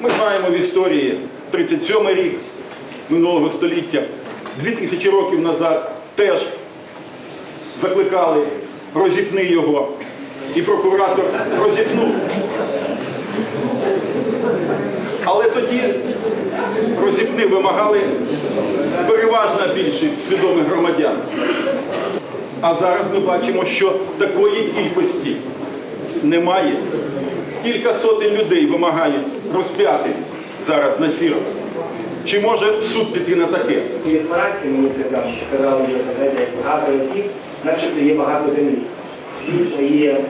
Ми знаємо в історії 37 рік минулого століття, 2000 років назад теж закликали розіпни його. І прокуратор розіпнув. Але тоді розіпни вимагали переважна більшість свідомих громадян. А зараз ми бачимо, що такої кількості немає. Кілька сотень людей вимагають розп'яти зараз на сіро. Чи може суд піти на таке? У декларації мені це там казали вже знаєте, як багато разів, начебто є багато землі. Дійсно є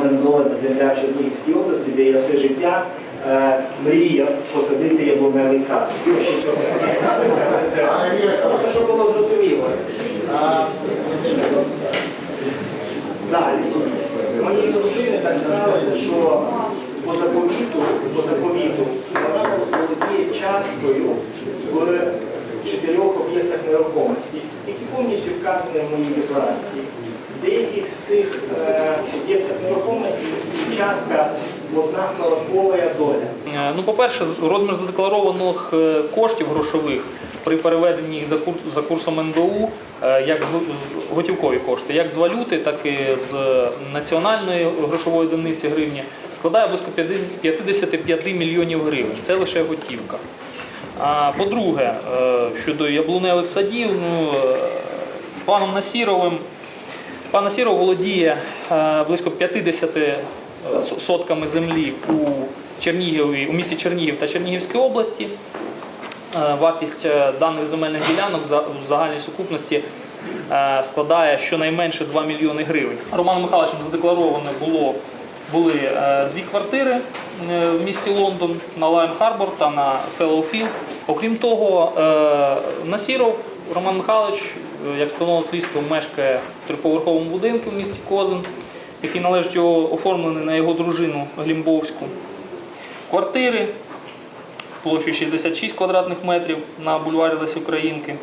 орендована земля в Чернігівській області, де я все життя е, мріяв посадити яблуневий сад. Просто щоб було зрозуміло. Далі. Моєї дружини так сталося, що по заповіту, по заповіту вона володіє часткою в чотирьох об'єктах нерухомості, які повністю вказані в моїй декларації. Деяких з цих е, нерухомості частка одна славакова доля. Е, Ну, по-перше, розмір задекларованих е, коштів грошових при переведенні їх за, кур- за курсом НБУ, е, як з готівкові кошти, як з валюти, так і з національної грошової одиниці гривні, складає близько 55 мільйонів гривень. Це лише готівка. А по-друге, е, щодо яблуневих садів, ну, е, паном Насіровим Пан Насіров володіє близько 50 е, сотками землі у Чернігові, у місті Чернігів та Чернігівській області. Е, Вартість е, даних земельних ділянок в загальній сукупності е, складає щонайменше 2 мільйони гривень. Романом Михайловичем задекларовано було були дві квартири в місті Лондон на Лайон Харбор та на Феллоуфілд. Окрім того, Насіров Роман Михайлович, як встановлено слідство, мешкає в триповерховому будинку в місті Козин, який належить його оформлений на його дружину Глімбовську. Квартири площею 66 квадратних метрів на бульварі Лесі Українки.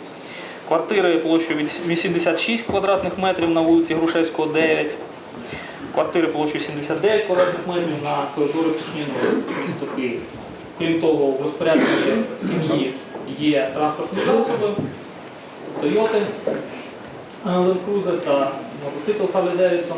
Квартири площею 86 квадратних метрів на вулиці Грушевського, 9. Квартири площею 79 квадратних метрів на коридорі Пушнінського, місто Київ. Крім того, в розпорядженні сім'ї є транспортні засоби, Toyota Land Cruiser та мотоцикл Harley Davidson.